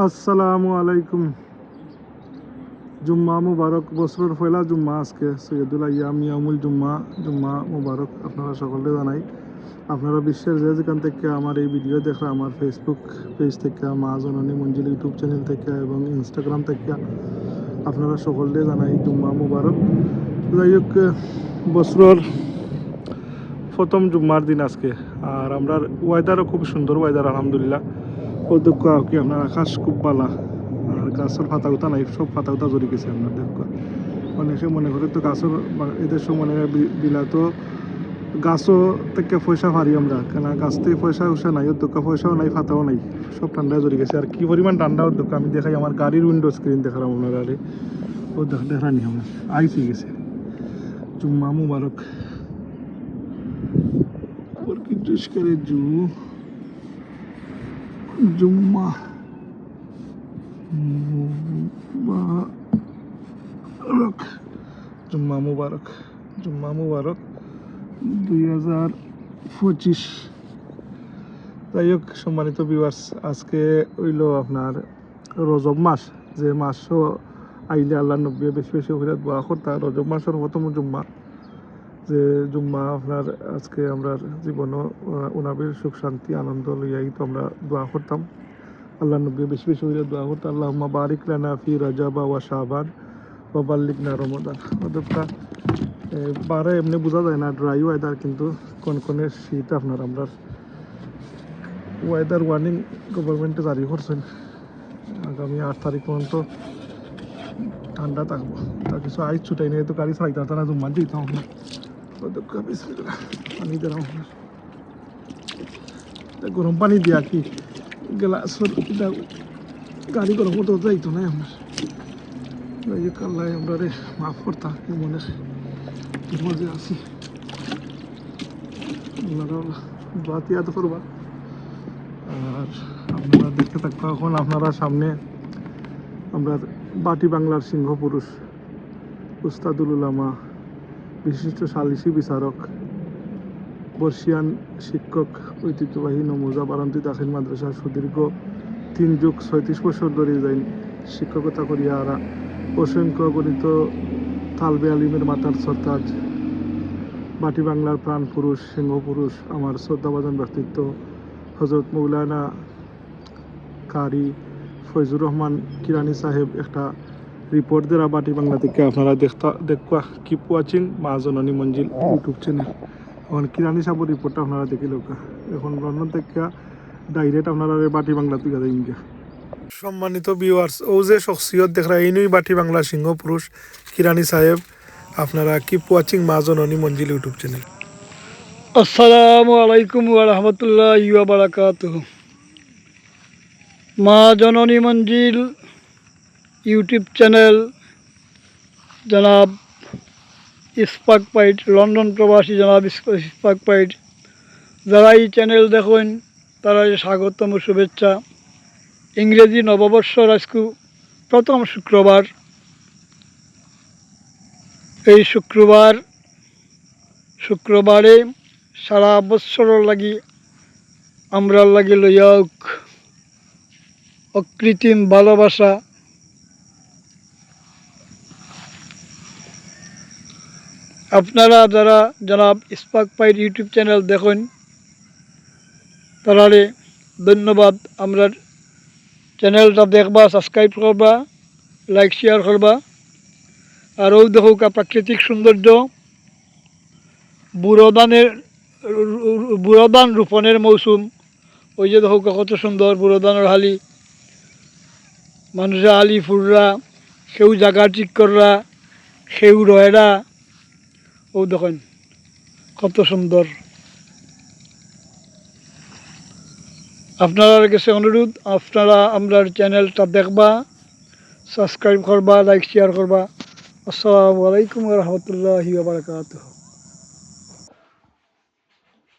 আসসালামু আলাইকুম। জুম্মা মুবারক, বছরের পয়লা জুম্মা আজকে, সৈয়দুল আয়াম ইয়ামুল জুম্মা জুম্মা মুবারক আপনারা সকলে জানাই। আপনারা বিশ্বের যে যেখান থেকে আমার এই ভিডিও দেখা, আমার ফেসবুক পেজ থেকে, মা জননী মঞ্জিল ইউটিউব চ্যানেল থেকে এবং ইনস্টাগ্রাম থেকে, আপনারা সকলে জানাই জুম্মা মুবারক। যাই হোক, বছরের প্রথম জুম্মার দিন আজকে, আর আমরা ওয়েদারও খুব সুন্দর ওয়েদার আলহামদুলিল্লাহ। অধ্যক্ষ কি আপনার আকাশ খুব বালা, আর গাছের পাতা উতা নাই, সব পাতা উতা জড়ি গেছে আপনার দেখ। অনেকে মনে করে তো গাছের এদের মনে হয় বি- বিলাতো গাছও থেকে পয়সা পারি আমরা, কেন গাছ থেকে পয়সা উসা নাই অধ্যক্ষ পয়সাও নাই, পাতাও নাই, সব ঠান্ডায় জড়ি গেছে। আর কি পরিমাণ ঠান্ডা অধ্যক্ষ আমি দেখাই আমার গাড়ির উইন্ডো স্ক্রিন দেখালাম আপনার আরে ও দেখ দেখানি আমার, আইসি গেছে। জুম্মা মুবারক। quer Ju Jumma. মুবারক জুম্মা মুবারক জুম্মা মুবারক দুই হাজার পঁচিশ। যাই হোক, সম্মানিত বিভার্স আজকে হইল আপনার রজব মাস। যে মাসও আইলে আল্লাহ নব্বী বেশি বেশি করে দোয়া করতা রজব মাসের প্রথম জুম্মা। যে জুম্মা আপনার, আজকে আমরা জীবনও উনাবির সুখ, শান্তি, আনন্দ লইয়াই তো আমরা দোয়া করতাম। আল্লাহ নবী বেশি বেশি করে দোয়া করতাম আল্লাহ বারিক লানা ফি রাজাবা ওয়া শাহবান ওয়া বাল্লিক না রমদান অদপটা বারে এমনি বোঝা যায় না ড্রাই ওয়েদার কিন্তু কোন কোনে শীত আপনার, আমরা ওয়েদার ওয়ার্নিং গভর্নমেন্টে জারি করছেন। আগামী আট তারিখ পর্যন্ত ঠান্ডা থাকব। তার কিছু আইস ছুটাই নিয়ে তো গাড়ি পারতাম না জুম্মা দিতাম অধ্যক্ষ পানি দিলাম গরম পানি দিয়া কি গ্লাস গাড়ি গরম করতে যাইতো না এই কাল্লাই আমরা রে মাফ করতা কি মনে মজা আছি। আপনারা বাতিয়াত করবা। আর আপনারা দেখতে থাকব এখন, আপনারা সামনে আমরা বাটি বাংলার সিংহ পুরুষ উস্তাদুল উলামা বিশিষ্ট সালিসি বিচারক, বর্ষিয়ান শিক্ষক, ঐতিহ্যবাহী নমুজা বারান্তি দাখিল মাদ্রাসার সুদীর্ঘ তিন যুগ ছয়ত্রিশ বছর ধরে যাই শিক্ষকতা করিয়া আর অসংখ্য গণিত তালবে আলিমের মাতার সরতাজ, বাটি বাংলার প্রাণ পুরুষ, সিংহ পুরুষ, আমার শ্রদ্ধাভাজন ব্যক্তিত্ব হজরত মৌলানা কারি ফৈজুর রহমান কিরানি সাহেব, একটা রিপোর্ট দেরা বাটি বাংলা থেকে আপনারা দেখতা দেখবা কিপ ওয়াচিং মা জননী মঞ্জিল ইউটিউব চ্যানেল এখন কিরানি সাহেবের রিপোর্টটা আপনারা দেখি লোকা এখন লন্ডন থেকে ডাইরেক্ট আপনারা বাটি বাংলা থেকে যাই সম্মানিত ভিউয়ার্স ও যে শখসিয়ত দেখরা ইনুই বাটি বাংলা সিংহ পুরুষ, কিরানি সাহেব, আপনারা কিপ ওয়াচিং মা জননী মঞ্জিল ইউটিউব চ্যানেল আসসালামু আলাইকুম রহমতুল্লাহ বারাকাত মা জননী মঞ্জিল ইউটিউব চ্যানেল, জনাব ইস্পাক পাইট, লন্ডন প্রবাসী জনাব ইস- ইস্পাক পাইট। যারা এই চ্যানেল দেখেন, তারা স্বাগতম, শুভেচ্ছা। ইংরেজি নববর্ষ আজকু প্রথম শুক্রবার। এই শুক্রবার, শুক্রবারে সারা বৎসরের লাগি আমরা লাগি লইয়া অকৃত্রিম ভালোবাসা আপনারা যারা জনাব ইস্পাক পাইট ইউটিউব চ্যানেল দেখেন তারারে ধন্যবাদ। আমরা চ্যানেলটা দেখবা, সাবস্ক্রাইব করবা, লাইক, শেয়ার করবা। আর ও দেখুক প্রাকৃতিক সৌন্দর্য, বুড়োদানের বুড়োদান রোপণের মৌসুম, ওই যে দেখো কত সুন্দর বুড়োদানের হালি। মানুষে আলি ফুররা সেউ জাগা ঠিক কররা, সেউ রয়রা ও দেখেন, কত সুন্দর। আপনার কাছে অনুরোধ, আপনারা আমরার চ্যানেলটা দেখবা সাবস্ক্রাইব করবা লাইক শেয়ার করবা। আসসালামু আলাইকুম রহমতুল্লাহ বারকাতুহ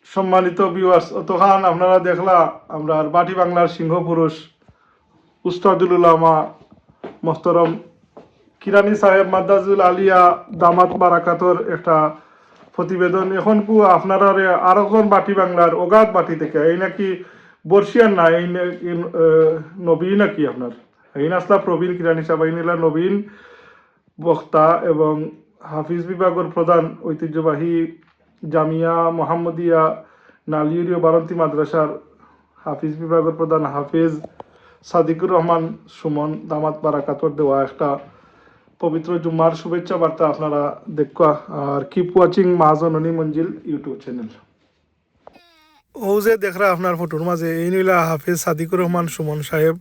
সম্মানিত ভিউয়ার্স অতখান আপনারা দেখলা, আমরা বাটি বাংলার সিংহ পুরুষ উস্তাদুল উলামা কিরানি সাহেব মাদ্দাজুল আলিয়া দামাত বারাকাতর একটা প্রতিবেদন। এখন কু আপনারা আরও কোন বাটি বাংলার অগাধ বাটি থেকে এই নাকি বর্ষিয়ান না এই নে- এই, আহ, নবীন নাকি আপনার? এই নাসলা প্রবীণ কিরানি সাহেব এই নিলা নবীন বক্তা এবং হাফিজ বিভাগের প্রধান ঐতিহ্যবাহী জামিয়া মোহাম্মদিয়া নালিউরিও বারন্তি মাদ্রাসার হাফিজ বিভাগের প্রধান হাফিজ সাদিকুর রহমান সুমন দামাত বারাকাতর দেওয়া একটা পবিত্র জুম্মার শুভেচ্ছা বার্তা আপনারা দেখা আর keep watching Mahajanani Manzil YouTube channel ও যে দেখরা আপনার ফটোর মাঝে এই নিলা হাফিজ সাদিকুর রহমান সুমন সাহেব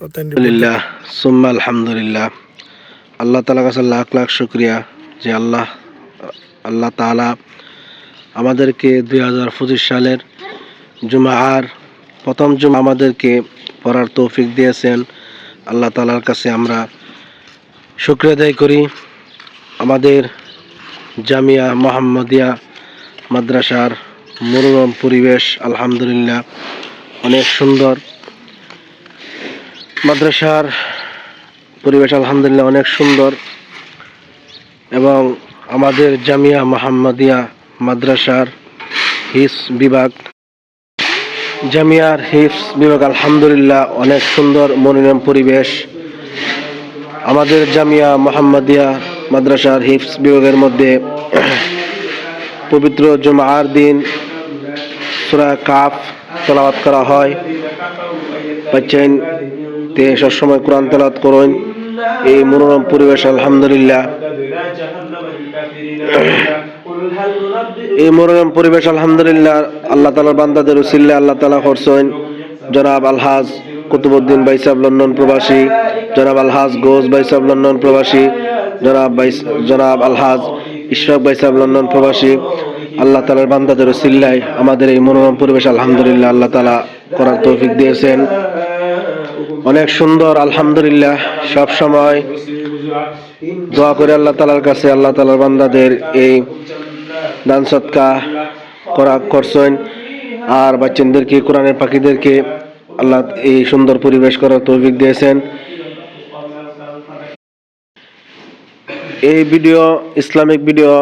আলহামদুলিল্লাহ সুম্মা আলহামদুলিল্লাহ। আল্লাহ তালা কাছে লাখ লাখ শুক্রিয়া যে আল্লাহ আল্লাহ তালা আমাদেরকে দুই হাজার পঁচিশ সালের জুমার প্রথম জুমা আমাদেরকে পড়ার তৌফিক দিয়েছেন। আল্লাহ তালার কাছে আমরা শুক্রিয়া আদায় করি। আমাদের জামিয়া মোহাম্মদিয়া মাদ্রাসার মনোরম পরিবেশ, আলহামদুলিল্লাহ, অনেক সুন্দর। মাদ্রাসার পরিবেশ, আলহামদুলিল্লাহ, অনেক সুন্দর। এবং আমাদের জামিয়া মোহাম্মদিয়া মাদ্রাসার হিস বিভাগ। জামিয়ার হিফস বিভাগ, আলহামদুলিল্লাহ, অনেক সুন্দর, মনোরম পরিবেশ। আমাদের জামিয়া মোহাম্মদিয়া মাদ্রাসার হিফস বিভাগের মধ্যে পবিত্র জুমার দিন সুরা কাফ তেলাওয়াত করা হয়। বাচ্চাইন তে সবসময় কোরআন তেলাওয়াত করুন। এই মনোরম পরিবেশ, আলহামদুলিল্লাহ। এই মনোরম পরিবেশ, আলহামদুলিল্লাহ, আল্লাহ তালার বান্দাদের উসিল্লা আল্লাহ তালা করছেন। জনাব আলহাজ কুতুবুদ্দিন বাইসাব লন্ডন প্রবাসী, জনাব আলহাজ গোজ বাইসাব লন্ডন প্রবাসী, জনাব বাইস, জনাব আলহাজ ইশরাক বাইসাব লন্ডন প্রবাসী। আল্লাহ তালার বান্দাদের উসিল্লায় আমাদের এই মনোরম পরিবেশ, আলহামদুলিল্লাহ আল্লাহ তালা করার তৌফিক দিয়েছেন। অনেক সুন্দর, আলহামদুলিল্লাহ, সব সময় দোয়া করে আল্লাহ তালার কাছে, আল্লাহ তালার বান্দাদের এই দান সৎকা করা করছেন। আর বাচ্চাদেরকে, কোরআনের পাখিদেরকে আল্লাহ এই সুন্দর পরিবেশ করার তৌফিক দিয়েছেন। এই ভিডিও ইসলামিক ভিডিও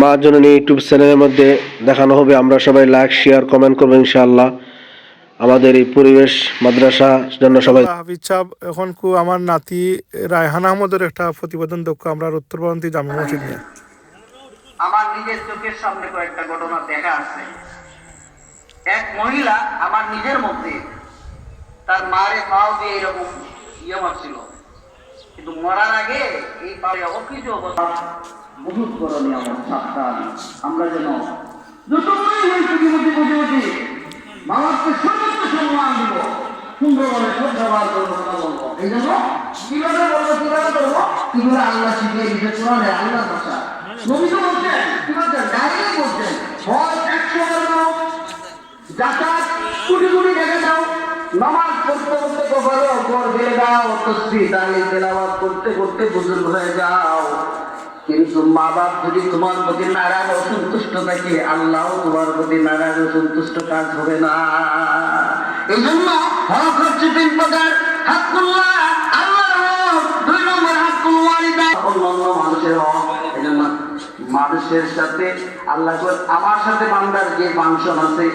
মা জননী ইউটিউব চ্যানেলের মধ্যে দেখানো হবে। আমরা সবাই লাইক শেয়ার কমেন্ট করব ইনশাআল্লাহ। আমাদের এই পরিবেশ মাদ্রাসা জন্য সবাই হাফিজ সাহেব এখন কু আমার নাতি রায়হান আহমদের একটা প্রতিবেদন দক্ষ আমরা উত্তরবন্তি জামা মসজিদ নিয়ে। আমার নিজের চোখের সামনে কয়েকটা ঘটনা দেখা আছে। এক মহিলা আমার নিজের মধ্যে তার মারে পাও দিয়ে এরকম ইয়ে মারছিল কিন্তু মরার আগে এই পায়ে অকৃত অবস্থা। বহুত নিয়ামত, সাবধান। আমরা যেন যত সুন্দরভাবে করব ভাষা নবী তো বলছেন কি বলছেন ডাইরেক্ট বলছেন একশো বার দাও জাকাত কোটি কোটি রেখে দাও। নামাজ পড়তে পড়তে কখনো অপর ফেলে দাও, তসবি তেলাওয়াত করতে করতে বুজুর্গ হয়ে যাও। কিন্তু মা বাপ যদি তোমার প্রতি নারায়ণ অসন্তুষ্ট থাকে আল্লাহ তোমার প্রতি নারায়ণ অসন্তুষ্ট কাজ হবে না। এই জন্য হক হচ্ছে তিন প্রকার। মানুষের মানুষের সাথে, আল্লাহ আমার সাথে বান্দার যে ফাংশন আছে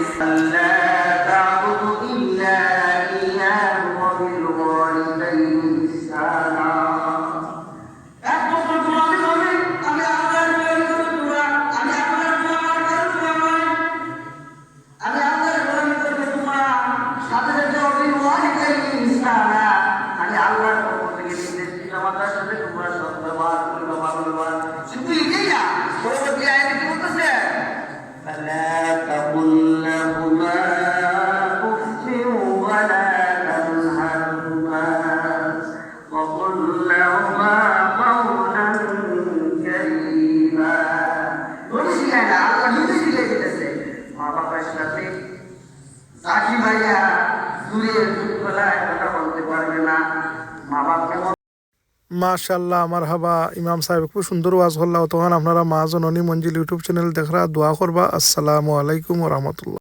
ভাইয়া, দূরে দুঃখলায় কথা বলতে পারবে না। মা বাপ মাশাল্লাহ আমার হাবা ইমাম সাহেব খুব সুন্দর ওয়াজ করলাম তখন আপনারা মা জননী মঞ্জিল ইউটিউব চ্যানেল দেখরা দোয়া করবা। আসসালামু আলাইকুম রহমতুল্লাহ।